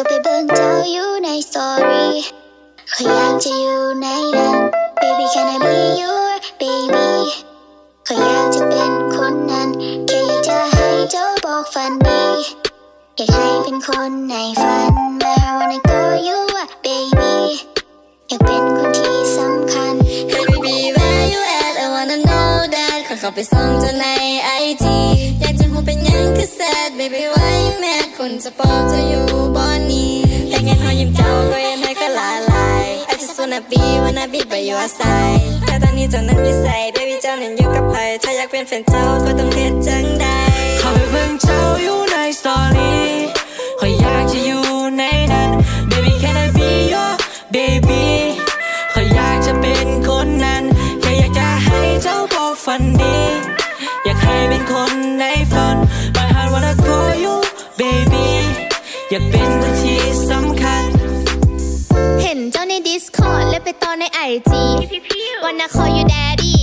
าไปเบิ่งเจ้าอยู่ในสตอรี่เขาอยากจะอยู่ในนั้น baby can I be your baby เขาอยากจะเป็นคนนั้น แค่อยากจะให้เจ้าบอกฝันดีอยากให้เป็นคนในฝัน My heart wanna go you a baby อยากเป็นคนที่สำคัญ Hey baby where you at I wanna know that ขอเข้าไปส่องเธอใน IG อจะหูเป็นหยัง คือ sad baby why you mad คนจะปอบเธออยู่บ่อนี้แต่ไงพอยิ้มเจ้าก็ยังให้ก็ละลาย I just wanna be wanna be by your side แต่ตอนนี้เจ้านั้นวิสัย baby เจ้านั้นอยู่กับใครถ้าอยากเป็นแฟนเจ้าก็ต้องเฮ็ดจังใดเข้าเบิ่งเจ้าอยู่ในสตอรี่ขอยอยากจะอยู่ในนั้น baby can I be your baby ขอยอยากจะเป็นคนนั้นแค่อยากจะให้เจ้าบอกฝันดี อยากให้เป็นคนในฝัน อยากเป็นคนที่สำคัญ เห็นเจ้าใน Discord และไปต่อใน IG วันนาคอยูแดดี้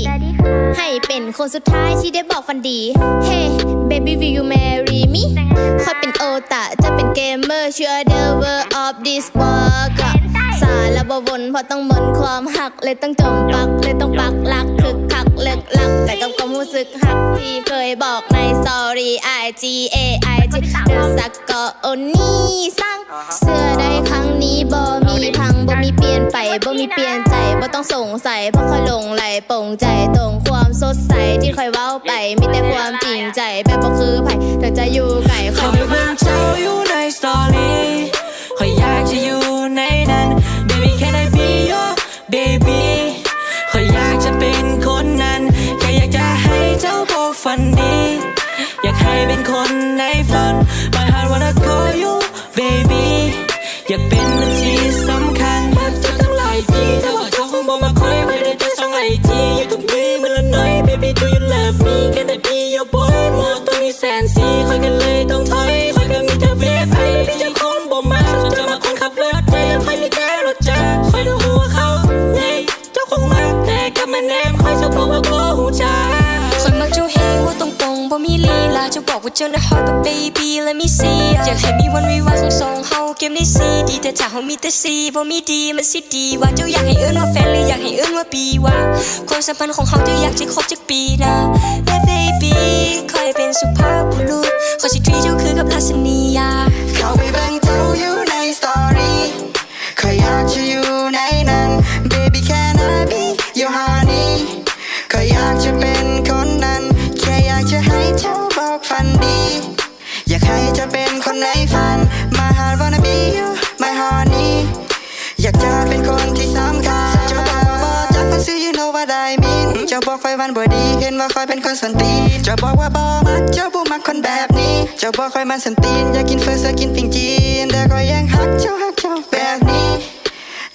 ให้เป็นคนสุดท้ายที่ได้บอกฟันดี Hey baby will you marry me คอยเป็นโอตะจะเป็นเกมเมอร์เชื่อ the world of this world อะสาบวนเพราะต้องเหมือนความหัก เลยต้องจมปัก เลยต้องปักหลักคึกคักเลิกลัก แต่กับความรู้สึกหักที่เคยบอกใน story IG A I G เดอสักก็โอนี่สร้างเสื้อได้ครั้งนี้บ่มีพังบ่มีเปลี่ยนไปบ่มีเปลี่ยนใจบ่ต้องสงสัยเพราะคอยหลงไหลโปร่งใจตรงความสดใสที่คอยเว้าไป มีแต่ความจริงใจแบบบ่คือไผเธอจะอยู่ไกลคเข้าอยไปเบิ่งเจ้าอยู่ในสตอรี่ขอยอยากจะอยู่ อย จะบอกว่าเจ้าน่ะ hot but baby let me see อยากให้มีวันวิวาของสองเฮาเกมได้ซีดีแต่ถ้าเฮามีแต่ซีบ่มีดีมันสิดีว่าเจ้าอยากให้เอิ้นว่าแฟนหรืออยากให้เอิ้นว่าปีว่าความสัมพันธ์ของเฮาเจ้าอยากจะคบจักปีนะและ baby คอยเป็นสุภาพบุรุษขอสิทรีเจ้าคือกับลาสนียาเขาไปเบิ่งเจ้าอยู่ในสตอรี่ขอยอยากจะอยู่ในนั้น baby can I be your honey ขอยอยากจะเป็นคนนั้น แค่อยากจะให้เจ้าบอกฝัน ดีอยากให้เจ้าเป็นคนในฝัน My heart wanna be you my honey อยากจะเป็นคนที่สำคัญจ้าบอกว่าจักมันสิ you know what I mean จ้าบอกคอยวันบ่ดีเห็นว่าคอยเป็นคนสันตีจ้าบอกว่าบ่มักเจ้าบ่มักคนแบบนี้จ้าบอกคอยมันสันตีนอยากกินเฟอร์เซอร์กินปิงจีนแต่ก็ยังฮักเจ้าฮักเจ้าแบบนี้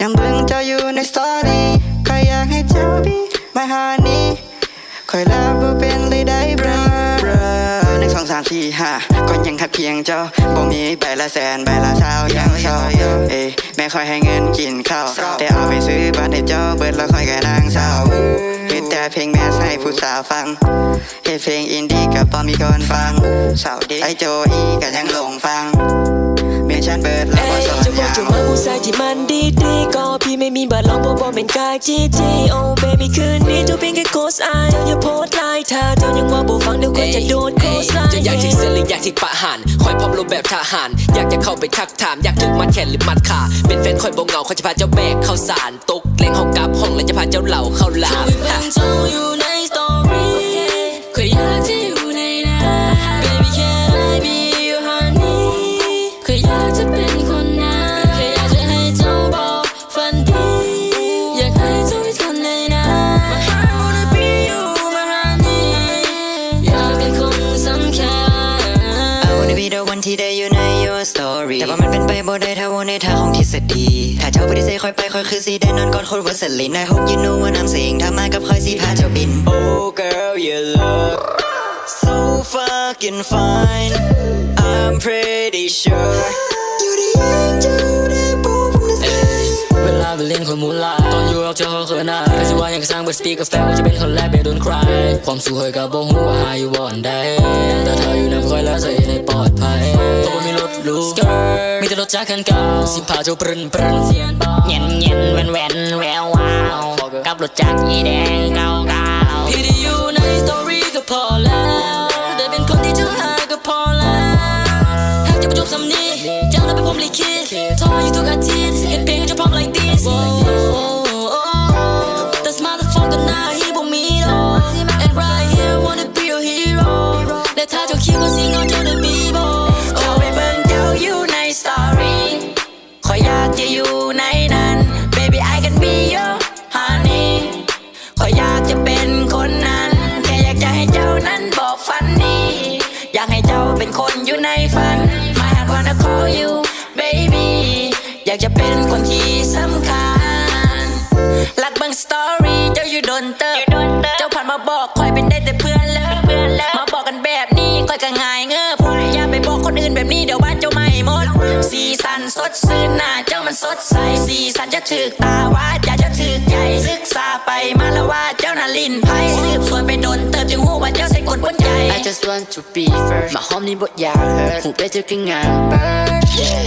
ยังเบิ่งเจ้าอยู่ในสตอรี่คอยอยากให้เจ้า be my honey คอยรักบ่าเป็นเลยได้าหนึ่งสองสามสี่ห้าก็ยังทักเพียงเจ้าบ่มีใบละแสนใบละเศร้ายังเศร้าเอ้ยแม่คอยให้เงินกินข้าวแต่เอาไปซื้อบ้านให้เจ้าเบิดแล้วคอยก็นั่งเศร้าเฮ็ดแต่เพลงแมสให้ผู้สาวฟังเฮ็ดเพลงอินดี้กับบ่มีคนฟังสาวดีไอโจอีก็ยังหลงฟังเมีย ฉันเบิดแล้วบ่สนจะบอกจะมาผู้ชายที่มันดีดีๆก็พี่ไม่มีบัตรลองบอกบอกเป็นกายจีจีโอ้เบบี้คืนนี้เจ้าเพียงแค่โคสไอเจ้าอย่าโพสไลน์ถ้าเจ้ายังว่าบ่ฟังเดี๋ยวคนจะโดนโคสไลน์จะอยากทิ้งเส้นหรืออยากทิ้งปะหันคอยพร้อมรูปแบบทหาร อยากจะเข้าไปทักถามอยากถึงมัดแขนหรือมัดขาเป็นแฟนคอยบ่เหงาเขาจะพาเจ้าแบกเข้าสารตกเล่งห้องกับห้องแล้วจะพาเจ้าเหล่าเข้าลาม แต่ว่ามันเป็นไปบ่ได้ถ้าวนในทางของทฤษฎีถ้าเจ้าปฏิเสธคอยไปคอยคือสีได้นอนก่อนคนว่าสลิน I hope you know what I'm saying ถ้ามากับคอยสีพาเจ้าบิน Oh girl you look so fucking fine I'm pretty sure you the angel that pulled from the sky เวลาไปเล่นคนมูลาตอนอยู่เราเจอเขาเขินอายก็สิว่ายังสร้างเบิร์ดสปีกกาแฟว่าจะเป็นคนแรกไปโดนใครความสู้เคยกับบ่ฮู้ว่าหาอยู่บ่อนใดแต่เธออยู่นำคอยแล้วใจ จากรคันเก่าสิพาเจ้าปรินปรินเย็นเย็นแหวนแหวนแวววาวกับรถจักรยีแดงเก่าเก่าพี่ได้อยู่ในสตอรี่ก็พอแล้วได้เป็นคนที่เจ้าหาก็พอแล้วหากจะประจบสำนีเจ้านั้นเป็นผมลิขิตโทรอยู่ทุ ดนเติบเจ้าผ่านมาบอกคอยเป็นได้แต่เพื่อนเลิกมาบอกกันแบบนี้คอยก็ง่ายเงือบอย่าไปบอกคนอื่นแบบนี้เดี๋ยวบ้านเจ้าไม่หมด สีสันสดชื่นหน้าเจ้ามันสดใส สีสันจะถึกตาว่าจะจะถึกใจศึกษาไปมาแล้วว่าเจ้าน่ะลิ้นไพ่สืบสวนไปโดนเติบจึงหูว่าเจ้าใส่กดบนใจ I just want to be first มาหอมนี่บ่อยาก hurt หูไปเจอกันงานเปิด yeah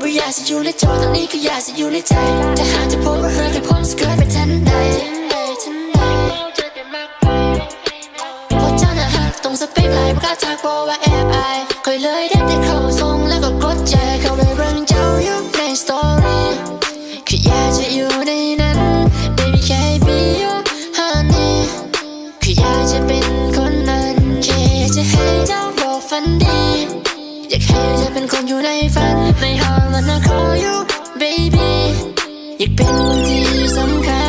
บ่อยากจะอยู่ในจอตอนนี้ก็อยากจะอยู่ในใจถ้าหากจะพบว่าเธอให้ผมสเกิร์ตไปทันใด อยากให้เธอเป็นคนอยู่ในฝันในห้องนอน call you baby อยากเป็นคนที่สำคัญ